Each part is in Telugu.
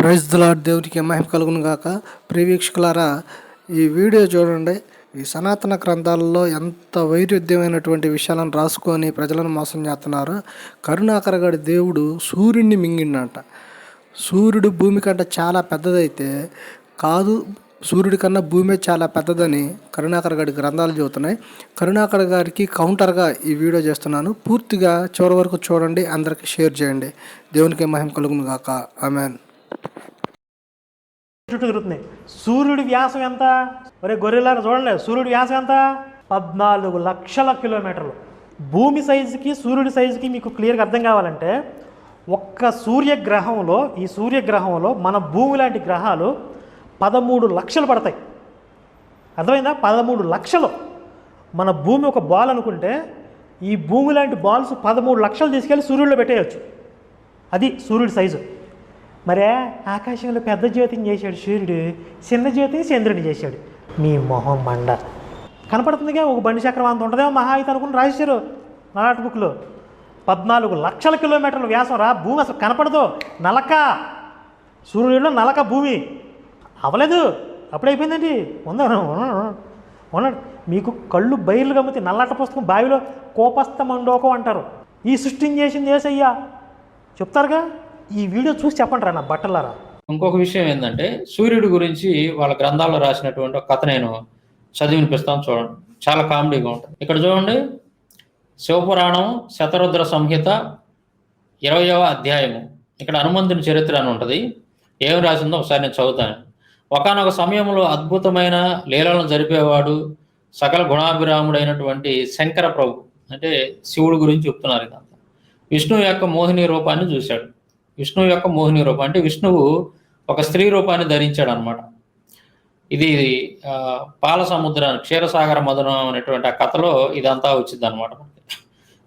ప్రైజ్ దలాడ్ దేవునికి మహిమ కలుగును గాక. ప్రియవీక్షకులారా ఈ వీడియో చూడండి. ఈ సనాతన గ్రంథాలలో ఎంత వైరుధ్యమైనటువంటి విషయాలను రాసుకొని ప్రజలను మోసం చేస్తున్నారు. కరుణాకర గడి దేవుడు సూర్యుడిని మింగిండంట సూర్యుడు భూమి కంటే చాలా పెద్దదైతే కాదు సూర్యుడి కన్నా భూమి చాలా పెద్దదని కరుణాకర్ గారి గ్రంథాలు చెబుతున్నాయి. కరుణాకర్ గారికి కౌంటర్గా ఈ వీడియో చేస్తున్నాను. పూర్తిగా చివరి వరకు చూడండి అందరికీ షేర్ చేయండి. దేవునికి మహిమ కలుగును గాక. ఆమెన్. చుట్టూ తిరుగుతున్నాయి. సూర్యుడి వ్యాసం ఎంత? ఒరే గొర్రెలను చూడలేదు సూర్యుడి వ్యాసం ఎంత? పద్నాలుగు లక్షల కిలోమీటర్లు. భూమి సైజుకి సూర్యుడి సైజుకి మీకు క్లియర్గా అర్థం కావాలంటే ఒక్క సూర్యగ్రహంలో ఈ సూర్యగ్రహంలో మన భూమి లాంటి గ్రహాలు పదమూడు లక్షలు పడతాయి. అర్థమైందా? పదమూడు లక్షలు. మన భూమి ఒక బాల్ అనుకుంటే ఈ భూమి లాంటి బాల్స్ పదమూడు లక్షలు తీసుకెళ్ళి సూర్యుడిలో పెట్టేయచ్చు. అది సూర్యుడి సైజు. మరే ఆకాశంలో పెద్ద జ్యోతిని చేశాడు సూర్యుడు చిన్న జ్యోతిని చంద్రుడిని చేశాడు. మీ మొహం మండ. కనపడుతుందిగా ఒక బండి చక్రం అంత ఉంటుందేమో మహా అయితే అనుకుని రాశారు నాట్ బుక్లో. పద్నాలుగు లక్షల కిలోమీటర్ల వ్యాసం రా భూమి అసలు కనపడదు. నలక. సూర్యుడిలో నలక భూమి. అవలేదు. అప్పుడైపోయిందండి ఉందా? ఉన్నాడు మీకు కళ్ళు బయలు గమ్మితే నల్లట పుస్తకం బావిలో కోపస్థ మండోకం అంటారు. ఈ సృష్టిని చేసింది ఏసయ్యా. చెప్తారుగా? ఈ వీడియో చూసి చెప్పండి రా నా బట్టలారా. ఇంకొక విషయం ఏంటంటే సూర్యుడి గురించి వాళ్ళ గ్రంథాల్లో రాసినటువంటి ఒక కథ నేను చదివి వినిపిస్తాను చూడండి. చాలా కామెడీగా ఉంటుంది. ఇక్కడ చూడండి శివపురాణం శతరుద్ర సంహిత ఇరవయవ అధ్యాయము. ఇక్కడ హనుమంతుని చరిత్ర అని ఉంటుంది. ఏం రాసిందో ఒకసారి నేను చదువుతాను. ఒకనొక సమయంలో అద్భుతమైన లీలలను జరిపేవాడు సకల గుణాభిరాముడైనటువంటి శంకర ప్రభు. అంటే శివుడు గురించి చెప్తున్నారు ఇదంతా. విష్ణువు యొక్క మోహిని రూపాన్ని చూశాడు. విష్ణువు యొక్క మోహిని రూపం. అంటే విష్ణువు ఒక స్త్రీ రూపాన్ని ధరించాడు అనమాట ఇది పాల సముద్రాన్ని క్షీరసాగర మధురం అనేటువంటి ఆ కథలో ఇదంతా వచ్చింది అనమాట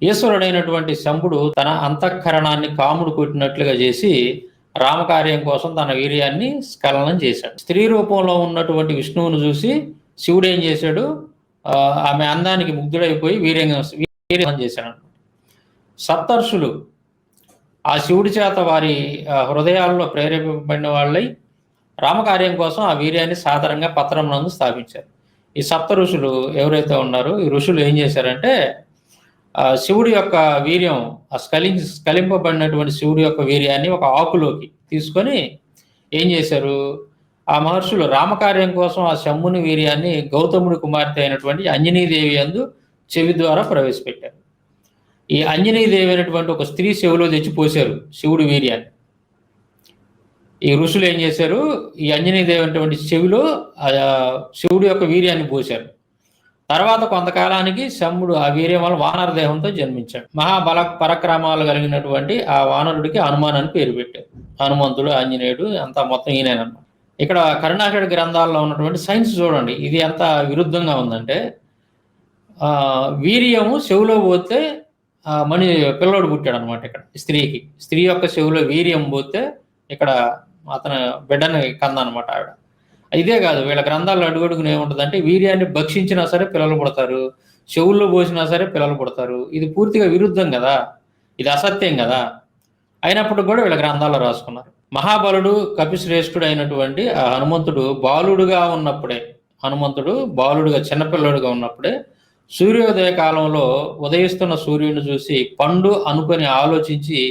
ఈశ్వరుడైనటువంటి శంభుడు తన అంతఃకరణాన్ని కాముడు కొట్టినట్లుగా చేసి రామకార్యం కోసం తన వీర్యాన్ని స్ఖలనం చేశాడు. స్త్రీ రూపంలో ఉన్నటువంటి విష్ణువును చూసి శివుడు ఏం చేశాడు ఆమె అందానికి ముగ్ధుడైపోయి వీర్యం వీర్యం చేశాడు అనమాట సప్తర్షులు ఆ శివుడి చేత వారి హృదయాల్లో ప్రేరేపింపబడిన వాళ్ళై రామకార్యం కోసం ఆ వీర్యాన్ని సాధారణంగా పత్రం నందు స్థాపించారు. ఈ సప్త ఋషులు ఎవరైతే ఉన్నారో ఈ ఋషులు ఏం చేశారంటే శివుడి యొక్క వీర్యం ఆ స్కలి స్కలింపబడినటువంటి శివుడి యొక్క వీర్యాన్ని ఒక ఆకులోకి తీసుకొని ఏం చేశారు? ఆ మహర్షులు రామకార్యం కోసం ఆ శంభుని వీర్యాన్ని గౌతముడి కుమార్తె అయినటువంటి అంజనీదేవి అందు చెవి ద్వారా ప్రవేశపెట్టారు. ఈ అంజనీదేవి అనేటువంటి ఒక స్త్రీ చెవిలో తెచ్చి పోశారు శివుడు వీర్యాన్ని. ఈ ఋషులు ఏం చేశారు? ఈ అంజనీదేవి అనేటువంటి శివులో శివుడు యొక్క వీర్యాన్ని పోశారు. తర్వాత కొంతకాలానికి శంభుడు ఆ వీర్యం వల్ల వానర దేహంతో జన్మించాడు. మహాబల పరక్రమాలు కలిగినటువంటి ఆ వానరుడికి హనుమాన్ అని పేరు పెట్టారు. హనుమంతుడు ఆంజనేయుడు అంతా మొత్తం ఈయననమాట ఇక్కడ కరుణాకరుడు గ్రంథాల్లో ఉన్నటువంటి సైన్స్ చూడండి ఇది ఎంత విరుద్ధంగా ఉందంటే వీర్యము చెవులో పోతే ఆ మణి పిల్లోడు పుట్టాడు అనమాట ఇక్కడ స్త్రీకి. స్త్రీ యొక్క చెవులో వీర్యం పోతే ఇక్కడ అతను బిడ్డని కందనమాట ఆవిడ. ఇదే కాదు వీళ్ళ గ్రంథాల్లో అడుగడుగున ఏముంటుందంటే వీర్యాన్ని భక్షించినా సరే పిల్లలు పుడతారు చెవుల్లో పోసినా సరే పిల్లలు పుడతారు. ఇది పూర్తిగా విరుద్ధం కదా ఇది అసత్యం కదా. అయినప్పుడు కూడా వీళ్ళ గ్రంథాల్లో రాసుకున్నారు. మహాబలుడు కపిశ్రేష్ఠుడు అయినటువంటి ఆ హనుమంతుడు బాలుడుగా ఉన్నప్పుడే హనుమంతుడు బాలుడుగా చిన్నపిల్లడుగా ఉన్నప్పుడే సూర్యోదయ కాలంలో ఉదయిస్తున్న సూర్యుడిని చూసి పండు అనుకొని ఆలోచించి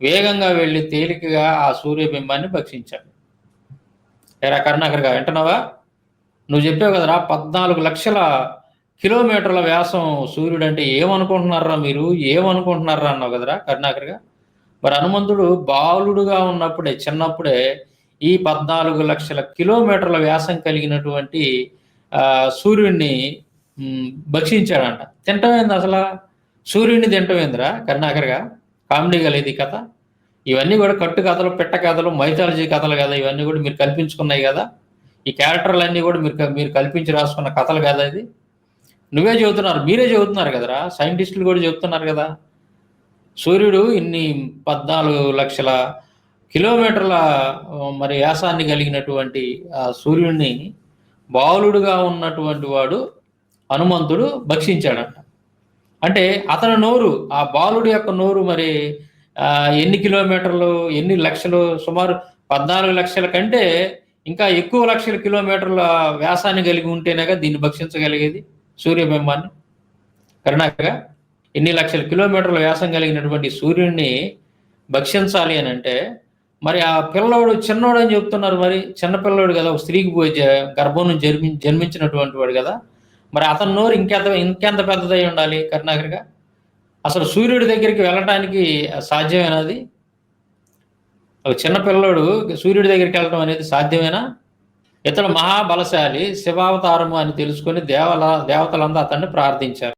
వేగంగా వెళ్ళి తేలికగా ఆ సూర్యబింబాన్ని భక్షించాడు. ఏరా కరుణాకర్గా వింటున్నావా? నువ్వు చెప్పావు కదరా పద్నాలుగు లక్షల కిలోమీటర్ల వ్యాసం సూర్యుడు అంటే ఏమనుకుంటున్నారా మీరు? ఏమనుకుంటున్నారా అన్నావు కదరా కరుణాకర్గా మరి హనుమంతుడు బాలుడుగా ఉన్నప్పుడే చిన్నప్పుడే ఈ పద్నాలుగు లక్షల కిలోమీటర్ల వ్యాసం కలిగినటువంటి సూర్యుడిని భక్షించాడంట. భక్షించాడంట ఏంది అసలు? సూర్యుడిని తింటమేందిరా కరుణాకర్గా? కామెడీ లేదు ఈ కథ. ఇవన్నీ కూడా కట్టు కథలు పెట్ట కథలు మైథాలజీ కథలు కదా. ఇవన్నీ కూడా మీరు కల్పించుకున్నాయి కదా. ఈ క్యారెక్టర్లు అన్నీ కూడా మీరు మీరు కల్పించి రాసుకున్న కథలు కదా ఇది. నువ్వే చెబుతున్నారు మీరే చెబుతున్నారు కదరా? సైంటిస్టులు కూడా చెబుతున్నారు కదా. సూర్యుడు ఇన్ని పద్నాలుగు లక్షల కిలోమీటర్ల మరి వ్యాసాన్ని కలిగినటువంటి ఆ సూర్యుడిని బాలుడుగా ఉన్నటువంటి వాడు హనుమంతుడు భక్షించాడంట. అంటే అతని నోరు ఆ బాలుడి యొక్క నోరు మరి ఎన్ని కిలోమీటర్లు ఎన్ని లక్షలు సుమారు పద్నాలుగు లక్షల కంటే ఇంకా ఎక్కువ లక్షల కిలోమీటర్ల వ్యాసాన్ని కలిగి ఉంటేనేగా దీన్ని భక్షించగలిగేది సూర్యబింబాన్ని. కరుణాకగా ఎన్ని లక్షల కిలోమీటర్ల వ్యాసం కలిగినటువంటి సూర్యుడిని భక్షించాలి అని అంటే మరి ఆ పిల్లోడు చిన్నోడు అని చెప్తున్నారు మరి చిన్న పిల్లోడు కదా ఒక స్త్రీకి పోయి గర్భం నుంచి జన్మి జన్మించినటువంటి వాడు కదా మరి అతని నోరు ఇంకెంత ఇంకెంత పెద్దదై ఉండాలి కరుణాకర్గా? అసలు సూర్యుడి దగ్గరికి వెళ్ళటానికి సాధ్యమేనది? ఒక చిన్న పిల్లోడు సూర్యుడి దగ్గరికి వెళ్ళడం అనేది సాధ్యమేనా? ఇతడు మహాబలశాలి శివావతారము అని తెలుసుకొని దేవల దేవతలంతా అతన్ని ప్రార్థించారు.